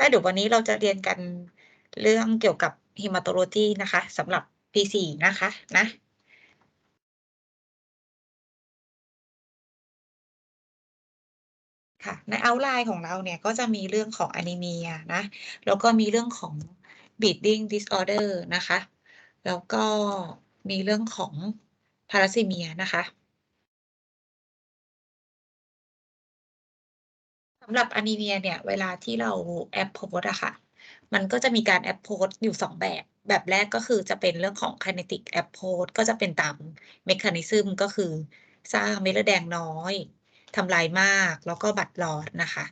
ก็เดี๋ยววันนี้เราจะเรียนกันเรื่องเกี่ยวกับ hematology นะคะสำหรับปีสี่นะคะนะค่ะในเอาไลน์ของเราเนี่ยก็จะมีเรื่องของอนิเมียนะแล้วก็มีเรื่องของ bleeding disorder นะคะ แล้วก็มีเรื่องของพาราซีเมียนะคะำหรับอนิเมียเนี่ย เวลาที่เราแอปโพสอะค่ะ มันก็จะมีการแอปโพสอยู่สองแบบ แบบแรกก็คือจะเป็นเรื่องของ kinetic approach ก็จะเป็นตามเมคานิซึมก็คือสร้างเม็ดเลือดแดงน้อยทำลายมากแล้วก็บัดรอดนะคะ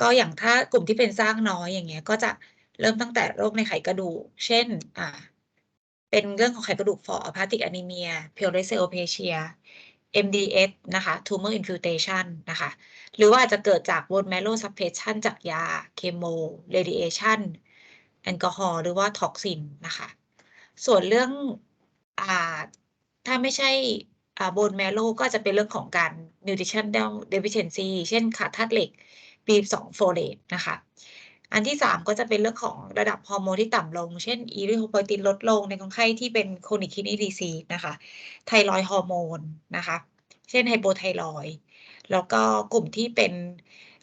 ก็อย่างถ้ากลุ่มที่เป็นสร้างน้อยอย่างเงี้ย ก็จะเริ่มตั้งแต่โรคในไขกระดูก เช่น อ่า เป็นเรื่องของไขกระดูกฝ่อ aplastic anemia paleoceopacia MDS นะคะ tumor infiltration นะคะ หรือว่าอาจจะเกิดจาก bone marrow suppression จากยา เคม radiation แอลกอฮอล์หรือว่าท็อกซินนะคะ ส่วนเรื่องอถ้าไม่ใช่ bone marrow ก็จะเป็นเรื่องของการ nutritional deficiency เช่นขาดธาตุเหล็ก B2 folate นะคะ อันที่ 3 ก็จะเป็นเรื่องของระดับฮอร์โมนที่ต่ำลง เช่นอีริโทโพตินลดลงในคนไข้ที่เป็น chronic kidney disease นะคะ ไทรอยฮอร์โมนนะคะ เช่นไฮโปไทรอยแล้วก็กลุ่มที่เป็น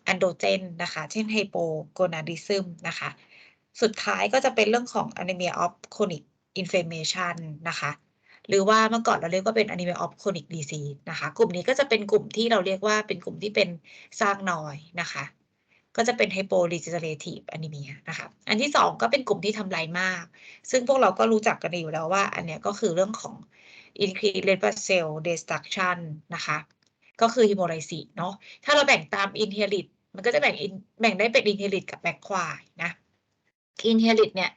แอนโดเจนนะคะ เช่นไฮโปโกนาดิซึมนะคะ สุดท้ายก็จะเป็นเรื่องของ anemia of chronic inflammation นะคะ หรือว่าเมื่อก่อนเราเรียกว่าเป็น anemia of chronic disease นะคะ กลุ่มนี้ก็จะเป็นกลุ่มที่เราเรียกว่าเป็นกลุ่มที่เป็นสร้างน้อยนะคะ ก็จะเป็น hyporegenerative anemia นะคะ อันที่ 2 ก็เป็นกลุ่มที่ทำลายมาก ซึ่งพวกเราก็รู้จักกันอยู่แล้วว่า อันเนี้ยก็คือเรื่องของ increase red blood cell destruction นะคะ ก็คือ hemolysis เนาะ ถ้าเราแบ่งตาม inherit มันก็จะแบ่งแบ่งได้เป็น inherit กับ acquired นะ inherit เนี่ย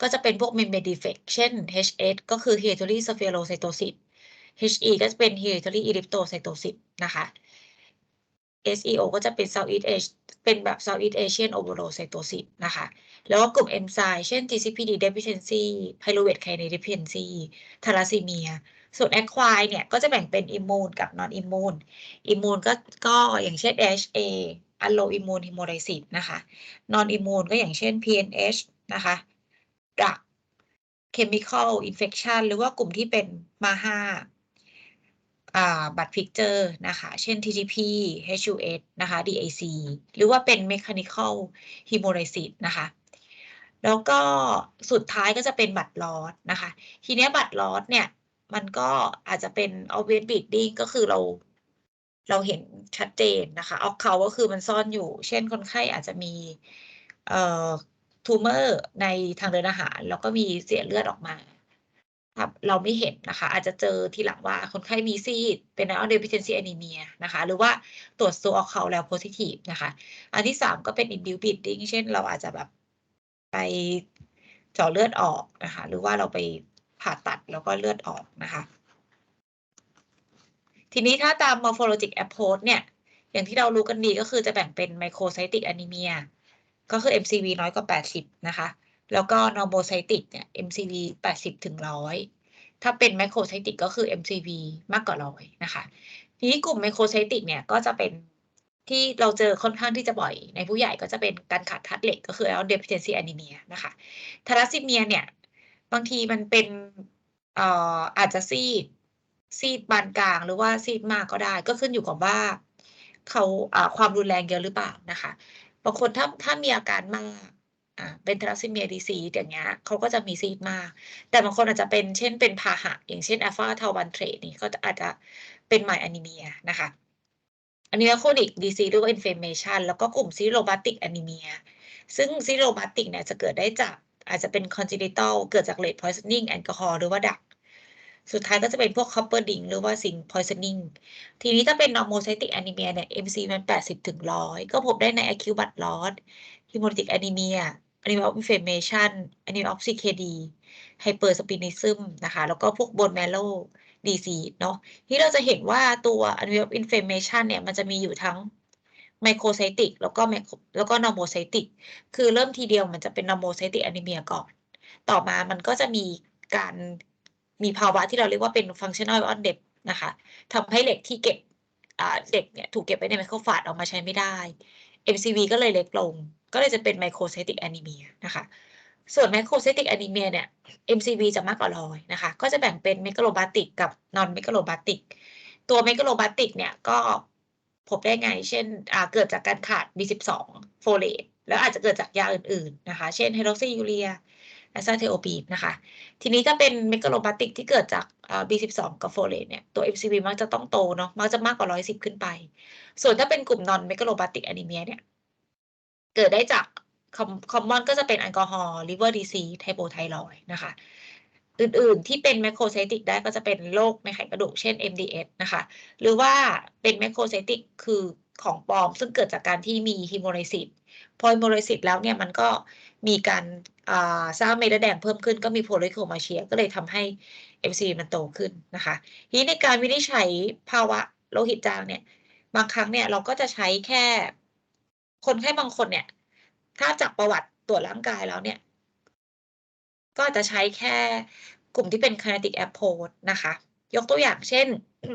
ก็จะเป็นพวก membrane defect เช่น HS ก็คือ hereditary spherocytosis HE ก็จะเป็น hereditary erythrocytosis นะคะ SEO ก็จะเป็น Southeast Asia เป็นแบบ Southeast Asian ovalocytosis นะคะ แล้วก็กลุ่ม enzyme เช่น TCPD deficiency pyruvate kinase deficiency thalassemia ส่วน acquired เนี่ย ก็จะแบ่งเป็น immune กับ non immune immune ก็ก็อย่างเช่น HA alloimmune hemolysis นะคะ non immune ก็อย่างเช่น PNH นะคะ drug chemical infection หรือว่ากลุ่มที่เป็น MAHA อ่า บัตรพิกเจอร์นะคะ เช่น TTP HUS นะคะ DAC หรือว่าเป็น mechanical hemolysis นะคะ แล้วก็สุดท้ายก็จะเป็นบัตรลอสนะคะ ทีนี้บัตรลอสเนี่ย มันก็อาจจะเป็น obvious bleeding ก็คือเราเราเห็นชัดเจนนะคะ off count ก็คือมันซ่อนอยู่ เช่นคนไข้อาจจะมีเอ่อ tumor ในทางเดินอาหาร แล้วก็มีเสียเลือดออกมา เราไม่เห็นนะคะ อาจจะเจอทีหลังว่าคนไข้มีซีดเป็น iron deficiency anemia นะคะ หรือว่าตรวจตัว off count แล้ว positive นะคะ อันที่ 3 ก็เป็น induced bleeding เช่นเราอาจจะแบบไปเจาะเลือดออกนะคะ หรือว่าเราไปผ่าตัดแล้วก็เลือดออกนะคะ ทีนี้ถ้าตาม morphologic approach เนี่ย อย่างที่เรารู้กันดีก็คือจะแบ่งเป็น microcytic anemia ก็คือ MCV น้อยกว่า 80 นะคะ แล้วก็ normocytic เนี่ย MCV 80ถึง100 ถ้าเป็น macrocytic ก็คือ MCV มากกว่า100นะคะ ทีนี้กลุ่ม macrocytic เนี่ยก็จะเป็นที่เราเจอค่อนข้างที่จะบ่อย ในผู้ใหญ่ก็จะเป็นการขาดธาตุเหล็กก็คือ iron deficiency anemia นะคะทาราซีเมียเนี่ย บางทีมันเป็นเอ่ออาจจะซีดซีดปานกลางหรือว่าซีดมากก็ได้ ก็ขึ้นอยู่กับว่าเขาอ่าความรุนแรงเยอะหรือเปล่านะคะบางคนถ้าถ้ามีอาการมาก เป็นทรัสซีเมียดีซีอย่างเงี้ยเขาก็จะมีซีดมาก แต่บางคนอาจจะเป็นเช่นเป็นพาหะ อย่างเช่นอัลฟาเทวันเทรดนี่ก็อาจจะเป็นไมอานิเมียนะคะอันนี้โคนิกดีซีหรือว่าอินเฟมเมชันแล้วก็กลุ่มซีโรบาติกอนิเมีย ซึ่งซีโรบาติกเนี่ยจะเกิดได้จากอาจจะเป็นคอนจิเนตัลเกิดจากเลดพอยซ์นิ่งแอลกอฮอล์หรือว่าดัก สุดท้ายก็จะเป็นพวกคัพเปอร์ดิงหรือว่าซิงพอยซ์นิ่งทีนี้ถ้าเป็นนอร์โมไซติกอนิเมียเนี่ย MC มัน 80ถึง100 ก็พบได้ในอะคิวบัตลอสฮิโมติกอนิเมีย anemia of inflammation anemia of CKD hyperspinism นะคะ แล้วก็พวก bone marrow disease เนาะที่เราจะเห็นว่าตัว anemia of inflammation เนี่ย มันจะมีอยู่ทั้ง microcytic แล้วก็ macro แล้วก็ normocytic คือเริ่มทีเดียวมันจะเป็น normocytic anemia ก่อน ต่อมามันก็จะมีการมีภาวะที่เราเรียกว่าเป็น functional iron debt นะคะทำให้เหล็กที่เก็บเหล็กเนี่ยถูกเก็บไว้ใน microfat ออกมาใช้ไม่ได้ MCV ก็เลยเล็กลง ก็เลยจะเป็นไมโครไซติกแอนิเมียนะคะ ส่วนไมโครไซติกแอนิเมียเนี่ย MCV จะมากกว่าร้อยนะคะ ก็จะแบ่งเป็นเมกะโลบาติกกับนอนเมกะโลบาติก ตัวเมกะโลบาติกเนี่ยก็พบได้ไง เช่นเกิดจากการขาด B12 โฟเลตแล้วอาจจะเกิดจากยาอื่นๆนะคะ เช่นไฮโดรซียูเรียแอซาเทโอปีนนะคะ ทีนี้ถ้าเป็นเมกะโลบาติกที่เกิดจาก B12 กับโฟเลตเนี่ย ตัว MCV มักจะต้องโตเนาะ มักจะมากกว่า 110 ขึ้นไป ส่วนถ้าเป็นกลุ่มนอนเมกะโลบาติกแอนิเมียเนี่ย เกิดได้จากคอมมอนก็จะเป็นแอลกอฮอล์ลิเวอร์ดีซีไทโปไทรอยนะคะ อื่นๆ ที่เป็นแมคโครไซติกได้ก็จะเป็นโรคในไขกระดูกเช่น MDS นะคะ หรือว่าเป็นแมคโครไซติกคือของปลอม ซึ่งเกิดจากการที่มีฮิโมไลซิสพอฮิโมไลซิสแล้วเนี่ยมันก็มีการสร้างเม็ดเลือดแดงเพิ่มขึ้นก็มีโพลิโคมาเชีย ก็เลยทำให้ MC มันโตขึ้นนะคะทีนี้ในการวินิจฉัยภาวะโลหิตจางเนี่ยบางครั้งเนี่ยเราก็จะใช้แค่ คนไข้บางคนเนี่ย ถ้าจากประวัติตรวจร่างกายแล้วเนี่ย ก็จะใช้แค่กลุ่มที่เป็น kinetic approach นะคะ ยกตัวอย่างเช่น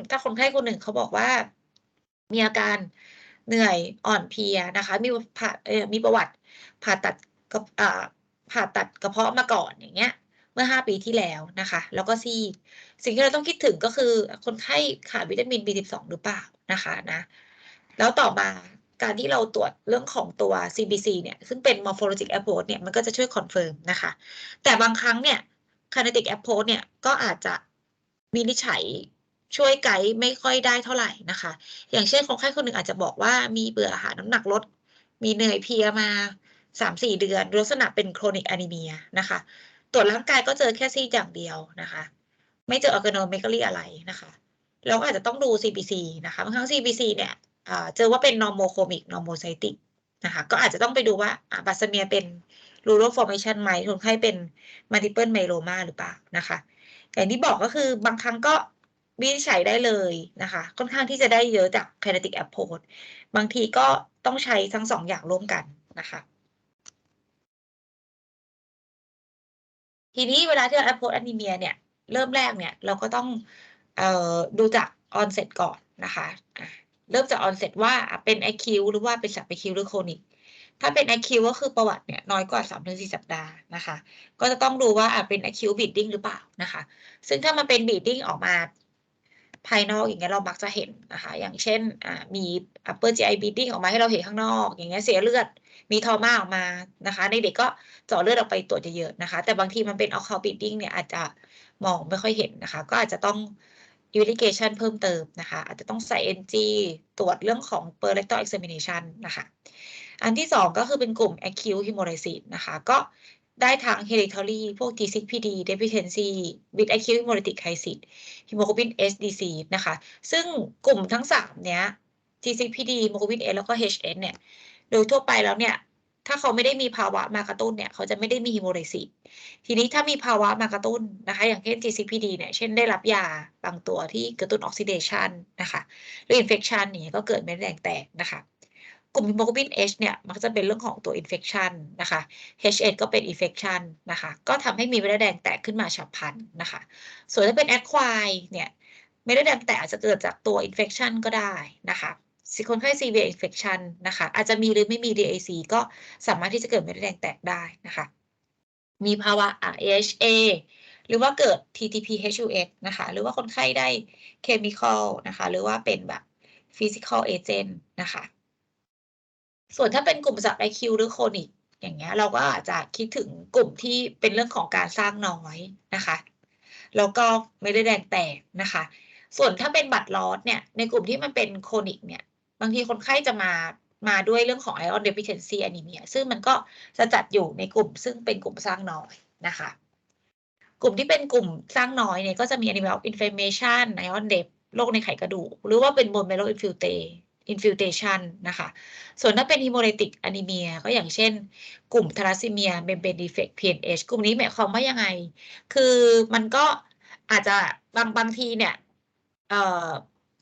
ถ้าคนไข้คนหนึ่งเขาบอกว่า มีอาการเหนื่อยอ่อนเพลียนะคะ มีผ่ามีประวัติผ่าตัดกับผ่าตัดกระเพาะมาก่อนอย่างเงี้ย เมื่อ 5 ปีที่แล้วนะคะ แล้วก็ซีดสิ่งที่เราต้องคิดถึงก็คือคนไข้ขาดวิตามิน B12 หรือเปล่านะคะนะ แล้วต่อมา การที่เราตรวจเรื่องของตัว CBC เนี่ย ซึ่งเป็น morphologic approach เนี่ย มันก็จะช่วยคอนเฟิร์มนะคะ แต่บางครั้งเนี่ย kinetic approach เนี่ย ก็อาจจะวินิจฉัยช่วยไกด์ไม่ค่อยได้เท่าไหร่นะคะ อย่างเช่นคนไข้คนหนึ่งอาจจะบอกว่ามีเบื่ออาหารน้ำหนักลด มีเหนื่อยเพลียมา 3-4 เดือน ลักษณะเป็นโครนิกแอนิเมียนะคะ ตรวจร่างกายก็เจอแค่ซีอย่างเดียวนะคะ ไม่เจอออร์แกโนเมกาลีอะไรนะคะ เราก็อาจจะต้องดู CBC นะคะ บางครั้ง CBC เนี่ย เจอว่าเป็น normochromic normocytic นะคะก็อาจจะต้องไปดูว่าบัสเมียเป็น rural formation ไหมคนไข้เป็น multiple myeloma หรือเปล่านะคะอย่างที่บอกก็คือบางครั้งก็วินิจฉัยได้เลยนะคะ ค่อนข้างที่จะได้เยอะจาก kinetic approach บางทีก็ต้องใช้ทั้งสองอย่างร่วมกันนะคะ ทีนี้เวลาที่เรา approach anemia เนี่ย เริ่มแรกเนี่ย เราก็ต้องออดูจาก onset ก่อนนะคะ เริ่มจาก onset ว่าเป็น acute หรือว่าเป็นสับ acute หรือ chronic ถ้าเป็น acute ก็คือประวัติเนี่ยน้อยกว่า3-4สัปดาห์นะคะ ก็จะต้องดูว่าเป็น acute bleeding หรือเปล่านะคะ ซึ่งถ้ามันเป็น bleeding ออกมาภายนอกอย่างเงี้ยเรามักจะเห็นนะคะ อย่างเช่นมี upper GI bleeding ออกมาให้เราเห็นข้างนอก อย่างเงี้ยเสียเลือดมีทอมาออกมานะคะ ในเด็กก็เจาะเลือดออกไปตรวจเยอะๆนะคะ แต่บางทีมันเป็น occult bleeding เนี่ยอาจจะมองไม่ค่อยเห็นนะคะ ก็อาจจะต้อง investigation เพิ่มเติมนะคะ อาจจะต้องใส่ NG ตรวจเรื่องของ per rectal examination นะคะ อันที่ 2 ก็คือเป็นกลุ่ม acute hemolysis นะคะ ก็ได้ทาง hereditary พวก G6PD deficiency with acute hemolytic crisis hemoglobin S disease นะคะ ซึ่งกลุ่มทั้ง 3 เนี้ย G6PD hemoglobin S แล้วก็ HS เนี่ย โดยทั่วไปแล้วเนี่ย ถ้าเขาไม่ได้มีภาวะมากระตุ้นเนี่ย เขาจะไม่ได้มีฮิโมไลซิสทีนี้ถ้ามีภาวะมากระตุ้นนะคะ อย่างเช่น GCPD เนี่ย เช่นได้รับยาบางตัวที่กระตุ้นออกซิเดชันนะคะหรืออินเฟคชันเนี่ยก็เกิดเม็ดแดงแตกนะคะกลุ่มฮิโมโกลบิน H เนี่ย มักจะเป็นเรื่องของตัวอินเฟคชันนะคะ HS ก็เป็นอินเฟคชันนะคะ ก็ทำให้มีเม็ดแดงแตกขึ้นมาฉับพลันนะคะ ส่วนถ้าเป็นแอดควายเนี่ย เม็ดแดงแตกอาจจะเกิดจากตัวอินเฟคชันก็ได้นะคะ คนไข้ severe infection นะคะ อาจจะมีหรือไม่มี DAC ก็สามารถที่จะเกิดเม็ดแดงแตกได้นะคะ มีภาวะ AHA หรือว่าเกิด TTP-HUX นะคะ หรือว่าคนไข้ได้ chemical นะคะ หรือว่าเป็นแบบ physical agent นะคะ ส่วนถ้าเป็นกลุ่มสับ IQ หรือ chronic อย่างเงี้ยเราก็อาจจะคิดถึงกลุ่มที่เป็นเรื่องของการสร้างน้อยนะคะแล้วก็ไม่ได้แดงแตกนะคะ ส่วนถ้าเป็นบัตรลอสเนี่ยในกลุ่มที่มันเป็นโคนิกเนี่ย บางทีคนไข้จะมามาด้วยเรื่องของ iron deficiency anemia ซึ่งมันก็จะจัดอยู่ในกลุ่ม ซึ่งเป็นกลุ่มสร้างน้อยนะคะ กลุ่มที่เป็นกลุ่มสร้างน้อยเนี่ยก็จะมี anemia of inflammation iron dep โรคในไขกระดูก หรือว่าเป็น bone marrow infiltration นะคะ ส่วนถ้าเป็น hemolytic anemia ก็อย่างเช่น กลุ่ม thalassemia membrane defect PNH กลุ่มนี้หมายความว่ายังไง คือมันก็อาจจะบางบางทีเนี่ย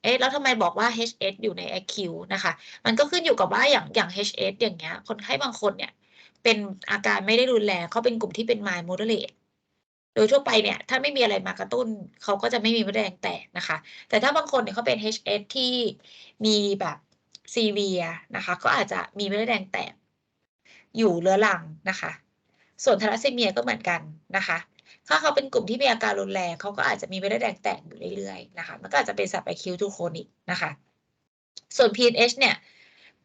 เอ๊ะแล้วทำไมบอกว่า HS อยู่ใน acute นะคะ มันก็ขึ้นอยู่กับว่าอย่างอย่าง HS อย่างเงี้ย คนไข้บางคนเนี่ย เป็นอาการไม่ได้รุนแรงเขาเป็นกลุ่มที่เป็น mild moderate โดยทั่วไปเนี่ย ถ้าไม่มีอะไรมากระตุ้นเขาก็จะไม่มีมะแดงแตกนะคะ แต่ถ้าบางคนเนี่ยเขาเป็น HS ที่มีแบบซีเวียนะคะ ก็อาจจะมีม็ดเลือดแดงแตก อยู่เรื้อรังนะคะ ส่วนทาลัสซีเมียก็เหมือนกันนะคะ ถ้าเขาเป็นกลุ่มที่มีอาการรุนแรงเขาก็อาจจะมีเม็ดเลือดแดงแตกอยู่เรื่อยๆนะคะ มันก็อาจจะเป็นสับไอคิวทูโคนิกนะคะ ส่วน PNH เนี่ย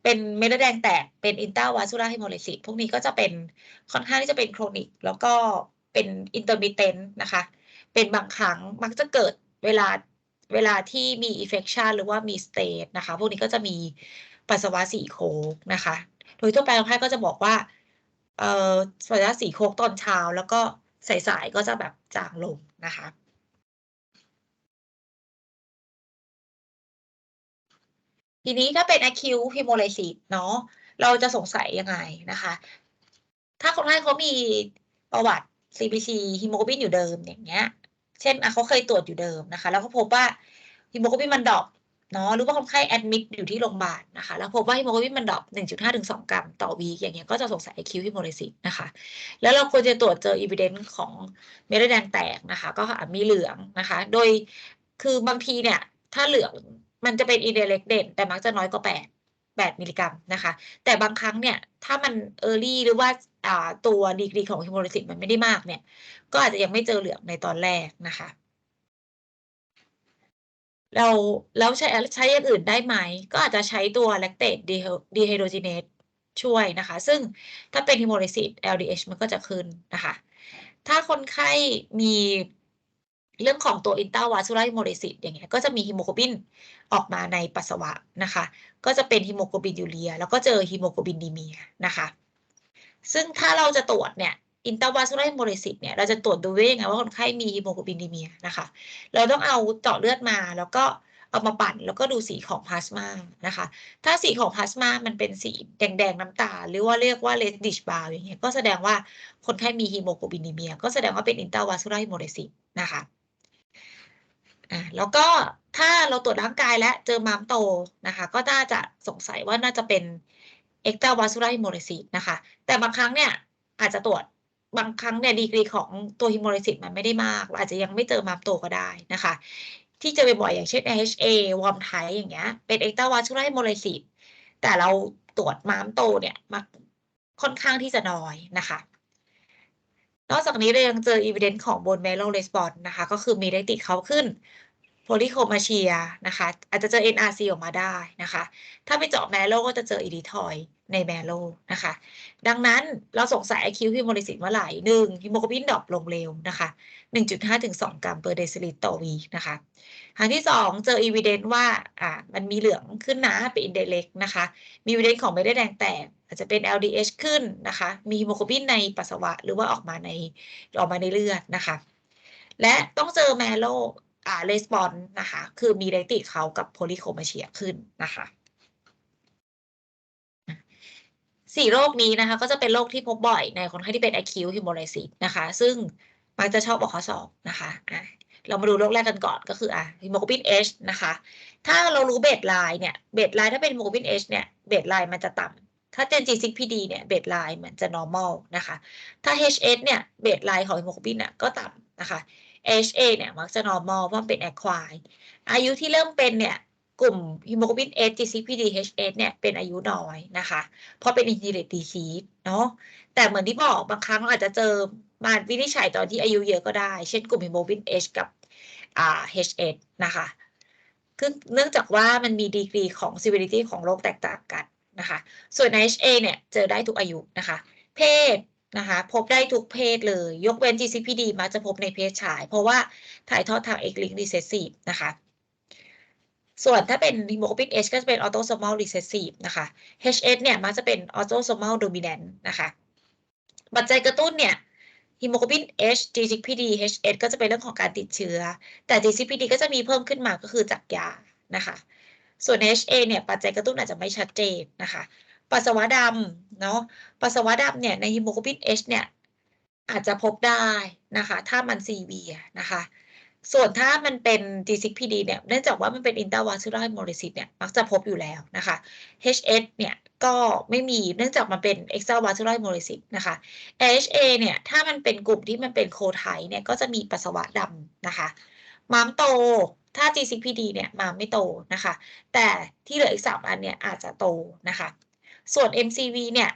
เป็นเม็ดเลือดแดงแตก เป็นอินเตอร์วาซูลาร์ไฮโมเลซิสพวกนี้ก็จะเป็นค่อนข้างที่จะเป็นโครนิก แล้วก็เป็นอินเตอร์มิเทนนะคะ เป็นบางครั้งมักจะเกิดเวลาเวลาที่มีอิเฟ t ชันหรือว่ามีสเตทนะคะ พวกนี้ก็จะมีปัสสาวะสีโคกนะคะ โดยทั่วไปคนไข้ก็จะบอกว่า เอ่อปัสสาวะสีโคกตอนเช้าแล้วก็ สายๆก็จะแบบจางลงนะคะทีนี้ถ้าเป็น acute hemolysis เนาะเราจะสงสัยยังไงนะคะ ถ้าคนไข้เขามีประวัติ CBC ฮีโมโกลบินอยู่เดิมอย่างเงี้ย เช่นเขาเคยตรวจอยู่เดิมนะคะ แล้วก็พบว่าฮีโมโกลบินมันดรอป เนาะหรือว่าคนไข้แอดมิดอยู่ที่โรงพยาบาลนะคะ แล้วพบว่าฮีโมโกลบินมันดรอป1.5ถึง2กรัมต่อวีอย่างเงี้ยก็จะสงสัย acute hemolysis นะคะ แล้วเราควรจะตรวจเจอ evidence ของเม็ดเลือดแดงแตกนะคะ ก็มีเหลืองนะคะ โดยคือบางทีเนี่ย ถ้าเหลืองมันจะเป็น indirect เด่นแต่มักจะน้อยกว่า8 8มิลลิกรัมนะคะ แต่บางครั้งเนี่ย ถ้ามัน early หรือว่าตัวดีกรีของ hemolysis มันไม่ได้มากเนี่ย ก็อาจจะยังไม่เจอเหลืองในตอนแรกนะคะ เราแล้วใช้ใช้อย่างอื่นได้ไหม ก็อาจจะใช้ตัว lactate dehydrogenase ช่วยนะคะ ซึ่งถ้าเป็น hemolysis LDH มันก็จะขึ้นนะคะ ถ้าคนไข้มีเรื่องของตัว intravascular hemolysis อย่างเงี้ยก็จะมีฮีโมโกลบินออกมาในปัสสาวะนะคะ ก็จะเป็นฮีโมโกลบินยูเรีย แล้วก็เจอฮีโมโกลบินดีเมียนะคะ ซึ่งถ้าเราจะตรวจเนี่ย intravascular hemolysis เนี่ยเราจะตรวจดูได้ยังไงว่าคนไข้มีฮีโมโกลบินดีเมียนะคะ เราต้องเอาเจาะเลือดมาแล้วก็เอามาปั่นแล้วก็ดูสีของพลาสมานะคะ ถ้าสีของพลาสมามันเป็นสีแดงๆน้ำตา หรือว่าเรียกว่า reddish brown อย่างเงี้ยก็แสดงว่าคนไข้มีฮีโมโกลบินดีเมีย ก็แสดงว่าเป็น intravascular hemolysis นะคะอ่าแล้วก็ถ้าเราตรวจร่างกายและเจอม้ามโตนะคะ ก็น่าจะสงสัยว่าน่าจะเป็น extravascular hemolysis นะคะ แต่บางครั้งเนี่ยอาจจะตรวจ บางครั้งเนี่ยดีกรีของตัว hemolysis มันไม่ได้มาก อาจจะยังไม่เจอม้ามโตก็ได้นะคะ ที่เจอบ่อยอย่างเช่น AHA warm type อย่างเงี้ย เป็น extravascular hemolysis แต่เราตรวจม้ามโตเนี่ยมักค่อนข้างที่จะน้อยนะคะ นอกจากนี้เรายังเจอ evidence ของ bone marrow response นะคะ ก็คือมีได้ติดเขาขึ้นโพลิโคมาเชียนะคะ อาจจะเจอ NRC ออกมาได้นะคะ ถ้าไปเจาะแมโลก็จะเจออีดิทอย ในแมโลนะคะ ดังนั้นเราสงสัย acute hemolysis เมื่อไหร่หนึ่งฮีโมโกลบินดรอปลงเร็วนะคะ 1.5 ถึง 2 กรัม per deciliter ต่อวีนะคะครั้งที่สองเจอ evidence ว่าอ่ามันมีเหลืองขึ้นนะเป็น indirect นะคะ มี evidence ของเม็ดเลือดแดงแตกอาจจะเป็น LDH ขึ้นนะคะ มีฮีโมโกลบินในปัสสาวะหรือว่าออกมาในออกมาในเลือดนะคะ และต้องเจอแมโลอ่าレスปอนนะคะ คือมีไดติเขากับโพลิโคมาเชียขึ้นนะคะ สี่โรคนี้นะคะ ก็จะเป็นโรคที่พบบ่อยในคนไข้ที่เป็น acute hemolysis นะคะ ซึ่งมักจะชอบออกข้อสอบนะคะอะเรามาดูโรคแรกกันก่อนก็คืออะฮีโมโกลบิน H นะคะ ถ้าเรารู้เบสไลน์เนี่ยเบสไลน์ถ้าเป็นฮีโมโกลบิน H เนี่ยเบสไลน์มันจะต่ำถ้าเป็น G6PD เนี่ยเบสไลน์มือนจะ normal นะคะ ถ้า HS เนี่ยเบสไลน์ของฮีโมโกลบินเนี่ยก็ต่ำนะคะ HA เนี่ยมักจะ normal เพราะมันเป็น acquired อายุที่เริ่มเป็นเนี่ย กลุ่มฮีโมโกลบิน H G6PD HS เนี่ยเป็นอายุน้อยนะคะ เพราะเป็น inherit disease เนาะแต่เหมือนที่บอกบางครั้งเราอาจจะเจอมาวินิจฉัยตอนที่อายุเยอะก็ได้ เช่นกลุ่มฮีโมโกลบิน H กับอ่า HS นะคะคือเนื่องจากว่ามันมีดีกรีของ severity ของโรคแตกต่างกันนะคะ ส่วน HA เนี่ยเจอได้ทุกอายุนะคะ เพศนะคะพบได้ทุกเพศเลย ยกเว้น GCPD มักจะพบในเพศชาย เพราะว่าถ่ายทอดทาง X-linked recessive นะคะ ส่วนถ้าเป็น hemoglobin H ก็จะเป็น autosomal recessive นะคะ HS เนี่ยมักจะเป็น autosomal dominant นะคะปัจจัยกระตุ้นเนี่ยฮีโมโกลบิน H G6PD HS ก็จะเป็นเรื่องของการติดเชื้อ แต่ G6PD ก็จะมีเพิ่มขึ้นมาก็คือจากยานะคะ ส่วน HA เนี่ยปัจจัยกระตุ้นอาจจะไม่ชัดเจนนะคะ ปัสสาวะดำเนาะ ปัสสาวะดำเนี่ยในฮีโมโกลบิน H เนี่ยอาจจะพบได้นะคะ ถ้ามันซีเวียนะคะ ส่วนถ้ามันเป็น G6PD เนี่ย เนื่องจากว่ามันเป็น intravascular hemolysis เนี่ย มักจะพบอยู่แล้วนะคะ HS เนี่ย ก็ไม่มี เนื่องจากมันเป็น extravascular hemolysis นะคะ AHA เนี่ย ถ้ามันเป็นกลุ่มที่มันเป็นโคไทเนี่ย ก็จะมีปัสสาวะดำนะคะม้ามโต ถ้า G6PD เนี่ย มามไม่โตนะคะ แต่ที่เหลืออีก 3 อันเนี่ย อาจจะโตนะคะ ส่วน MCV เนี่ย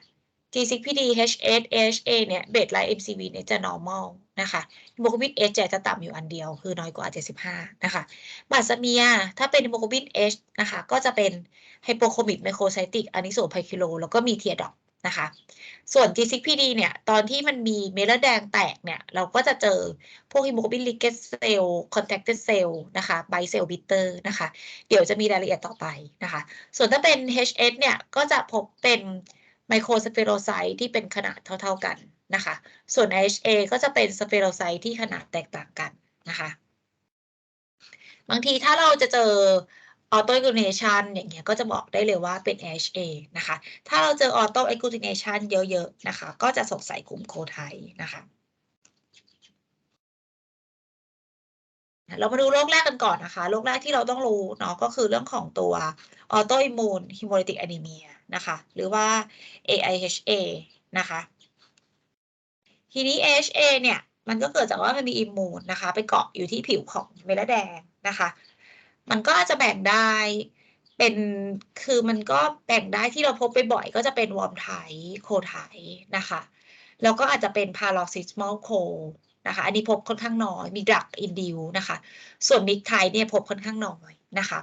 G6PD HS AHA เนี่ยเบสไลน์ MCV เนี่ยจะ normal นะคะฮีโมโกลบิน H จะต่ำอยู่อันเดียวคือน้อยกว่า 75 นะคะบาสเมีย ถ้าเป็นฮีโมโกลบิน H นะคะ ก็จะเป็นไฮโปโคมิกไมโครไซติกอานิโซไพคิโล แล้วก็มีเทียดอกนะคะ ส่วน G6PD เนี่ย ตอนที่มันมีเมลดแดงแตกเนี่ย เราก็จะเจอพวกฮีโมโกลบินลิเกตเซลคอนแทคเตเซลนะคะไบเซลบิเตอร์นะคะ เดี๋ยวจะมีรายละเอียดต่อไปนะคะ ส่วนถ้าเป็น HS เนี่ย ก็จะพบเป็น ไมโครสเปโรไซต์ที่เป็นขนาดเท่า ๆกันนะคะ ส่วน HA ก็จะเป็นสเปโรไซต์ที่ขนาดแตกต่างกันนะคะ บางทีถ้าเราจะเจอออโต a g g l u t i n a t i o n อย่างเงี้ยก็จะบอกได้เลยว่าเป็น HA นะคะ ถ้าเราเจอออโต a g g l u t i n a t i o n เยอะๆนะคะ ก็จะสงสัยกลุ่มโคไทนะคะ เรามาดูโรคแรกกันก่อนนะคะ โรคแรกที่เราต้องรู้เนาะก็คือเรื่องของตัวออโตอิมูนฮิโมลิติกแอนิเมียนะคะ หรือว่า AIHA นะคะ ทีนี้ AHA เนี่ย มันก็เกิดจากว่ามันมีอิมมูนนะคะ ไปเกาะอยู่ที่ผิวของเมลือดแดงนะคะ มันก็อาจจะแบ่งได้เป็นคือมันก็แบ่งได้ที่เราพบไปบ่อยก็จะเป็นวอร์มไทโคไทนะคะ แล้วก็อาจจะเป็นพาราซิสมอลโค นะคะ อันนี้พบค่อนข้างน้อยมีดักอินดิวนะคะ ส่วนมิกไทเนี่ยพบค่อนข้างน้อยนะคะ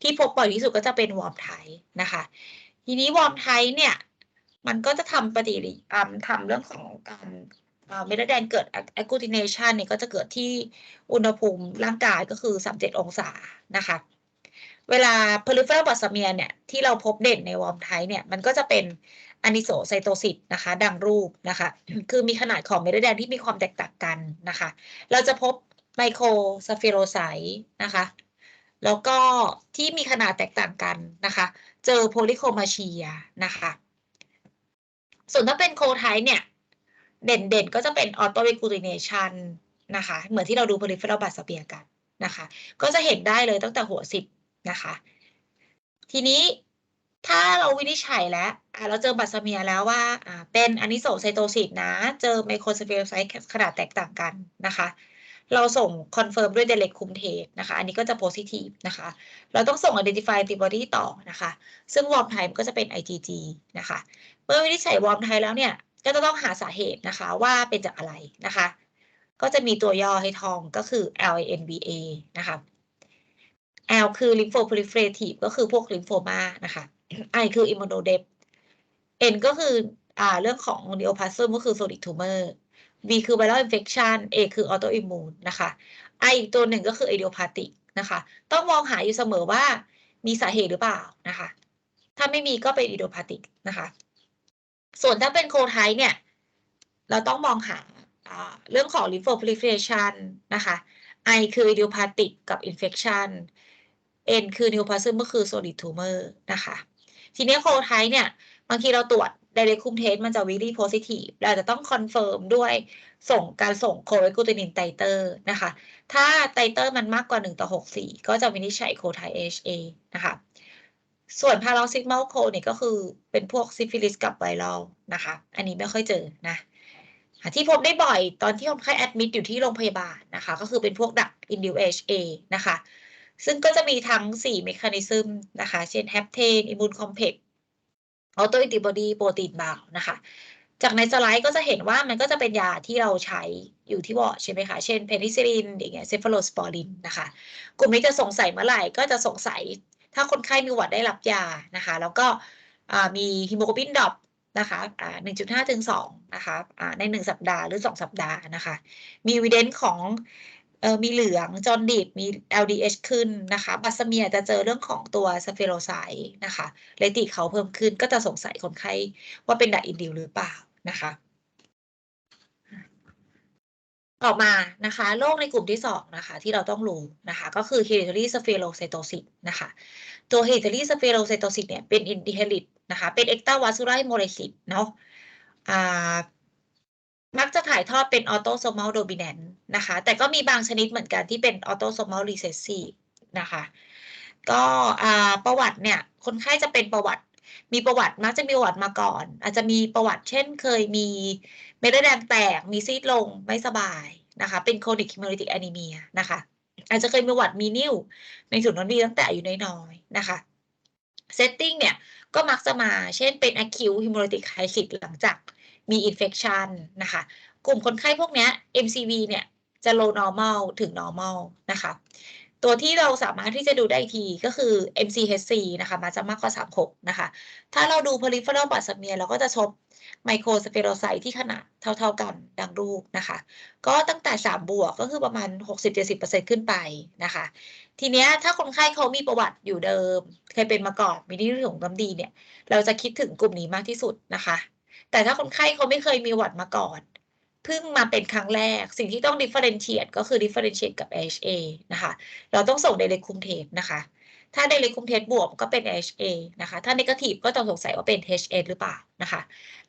ที่พบบ่อยที่สุดก็จะเป็นวอร์มไทนะคะ ทีนี้วอร์มไทเนี่ยมันก็จะทำปฏิกิริยาทำเรื่องของการเมลาแดนเกิด agglutination เนี่ยก็จะเกิดที่อุณหภูมิร่างกายก็คือ 37 องศานะคะ เวลา peripheral basmia เนี่ยที่เราพบเด่นในวอร์มไทเนี่ยมันก็จะเป็น อานิโซไซโตซิสนะคะ ดังรูปนะคะ คือมีขนาดของเม็ดเลือดแดงที่มีความแตกต่างกันนะคะ เราจะพบไมโครสเฟโรไซต์นะคะ แล้วก็ที่มีขนาดแตกต่างกันนะคะ เจอโพลิโคมาเชียนะคะ ส่วนถ้าเป็นโคไทเนี่ย เด่นๆ ก็จะเป็นออโตเวกูลิเนชันนะคะ เหมือนที่เราดูโพลิเฟอรัลบาสเปียกันนะคะ ก็จะเห็นได้เลยตั้งแต่หัวสิบนะคะ ทีนี้ ถ้าเราวินิจฉัยแล้วเราเจอบัตสเมียแล้วว่าเป็นอนิโซไซโตซิสนะ เจอไมโครสเฟโรไซต์ขนาดแตกต่างกันนะคะ เราส่งคอนเฟิร์มด้วยเดเล็กคุมเทสนะคะ อันนี้ก็จะโพซิทีฟนะคะ เราต้องส่ง identify antibody ต่อนะคะ ซึ่งวอร์มไทม์ก็จะเป็น IgG นะคะ เมื่อวินิจฉัยวอร์มไทม์แล้วเนี่ย ก็จะต้องหาสาเหตุนะคะว่าเป็นจากอะไรนะคะ ก็จะมีตัวย่อให้ทองก็คือ LANBA นะคะ L คือ lymphoproliferative ก็คือพวกลิมโฟมานะคะ I คือ immunodep N ก็คืออ่าเรื่องของ neoplasm ก็คือ solid tumor V คือ viral infection A คือ autoimmune นะคะ I อีกตัวหนึ่งก็คือ idiopathic นะคะ ต้องมองหาอยู่เสมอว่ามีสาเหตุหรือเปล่านะคะ ถ้าไม่มีก็เป็น idiopathic นะคะ ส่วนถ้าเป็นโคไทเนี่ย เราต้องมองหาเรื่องของ lymphoproliferation นะคะ I คือ idiopathic กับ infection N คือ neoplasm ก็คือ solid tumor นะคะ ทีนี้โคไทเนี่ยบางทีเราตรวจ direct cum test มันจะ really positive เราจะต้อง confirm ด้วยส่งการส่ง c o r e g u t i n i n titer นะคะ ถ้า titer มันมากกว่า 1 ต่อ 64 ก็จะวินิจฉัยโคไท HA นะคะ ส่วน paroxysmal c o เนี่ยก็คือเป็นพวกซิฟิลิสกับไวรัลนะคะ อันนี้ไม่ค่อยเจอนะที่พบได้บ่อยตอนที่คนไข้แอดมิดอยู่ที่โรงพยาบาลนะคะ ก็คือเป็นพวกดัก induce HA นะคะ ซึ่งก็จะมีทั้ง 4 เมคานิซึมนะคะ เช่นแฮปเทนอิมูนคอมเพกออโตอินติบอดีโปรตีนบาวนะคะ จากในสไลด์ก็จะเห็นว่ามันก็จะเป็นยาที่เราใช้อยู่ที่วอร์ดใช่ไหมคะ เช่นเพนิซิลินอย่างเงี้ยเซฟาโลสปอรินนะคะ กลุ่มนี้จะสงสัยเมื่อไหร่ก็จะสงสัยถ้าคนไข้มีหวัดได้รับยานะคะ แล้วก็มีฮิโมโกลบินดรอปนะคะหนึ่งจุดห้าถึงสองนะคะในหนึ่งสัปดาห์หรือสองสัปดาห์นะคะ มีวิเดนของ เออมีเหลืองจอนดิดมี LDH ขึ้นนะคะบัสเมียจะเจอเรื่องของตัวสเฟโรไซต์นะคะเลติเขาเพิ่มขึ้นก็จะสงสัยคนไข้ว่าเป็นดักอินดิวหรือเปล่านะคะต่อมานะคะโรคในกลุ่มที่ 2 นะคะ ที่เราต้องรู้นะคะ ก็คือ hereditary spherocytosis นะคะ ตัว hereditary spherocytosis เนี่ยเป็น inherit นะคะ เป็น ectavascular hemolysis เนาะอ่า มักจะถ่ายทอดเป็นออโตโซม a l โดมิ n นนต์นะคะ แต่ก็มีบางชนิดเหมือนกันที่เป็นออโตโซม a l รีเซสซีฟนะคะ ก็ประวัติเนี่ย คนไข้จะเป็นประวัติ มีประวัติมักจะมีประวัติมาก่อน อาจจะมีประวัติเช่นเคยมีเม็ดเลือดแดงแตก มีซีดลงไม่สบายนะคะ เป็นโคนิคฮิม o ลิติกแอนิเมียนะคะ อาจจะเคยมีหวัดมีนิ่วในถุงน้ำดีตั้งแต่อายุน้อยๆนะคะ setting เนี่ยก็มักจะมาเช่นเป็น acute hemolytic crisis หลังจาก มี infection นะคะ กลุ่มคนไข้พวกนี้ MCV เนี่ยจะ low normal ถึง normal นะคะ ตัวที่เราสามารถที่จะดูได้ทีก็คือ MCHC นะคะมาจะมากกว่า36 นะคะ ถ้าเราดู peripheral blood smear เราก็จะพบไมโครสเปโรไซต์ที่ขนาดเท่า ๆกันดังรูปนะคะ ก็ตั้งแต่ 3 บวกก็คือประมาณ 60-70%ขึ้นไปนะคะ ทีเนี้ยถ้าคนไข้เขามีประวัติอยู่เดิม เคยเป็นมาก่อนมีนิ่วถุงน้ำดีเนี่ย เราจะคิดถึงกลุ่มนี้มากที่สุดนะคะ แต่ถ้าคนไข้เขาไม่เคยมีหวัดมาก่อนเพิ่งมาเป็นครั้งแรก สิ่งที่ต้อง differentiate ก็คือ differentiate กับ AHA นะคะ เราต้องส่ง direct คุมเทปนะคะ ถ้า direct คุมเทปบวกก็เป็น AHA นะคะ ถ้า negative ก็ต้องสงสัยว่าเป็น HN หรือเปล่านะคะ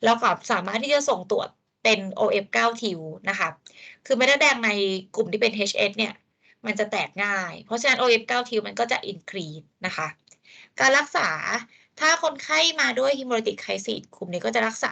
เราก็สามารถที่จะส่งตรวจเป็น OF9 ทิวนะคะ คือเม็ดเลือดแดงในกลุ่มที่เป็น HS เนี่ย มันจะแตกง่าย เพราะฉะนั้น OF9 ทิวมันก็จะ increase นะคะ การรักษา ถ้าคนไข้มาด้วย hemolytic crisis กลุ่มนี้ก็จะรักษา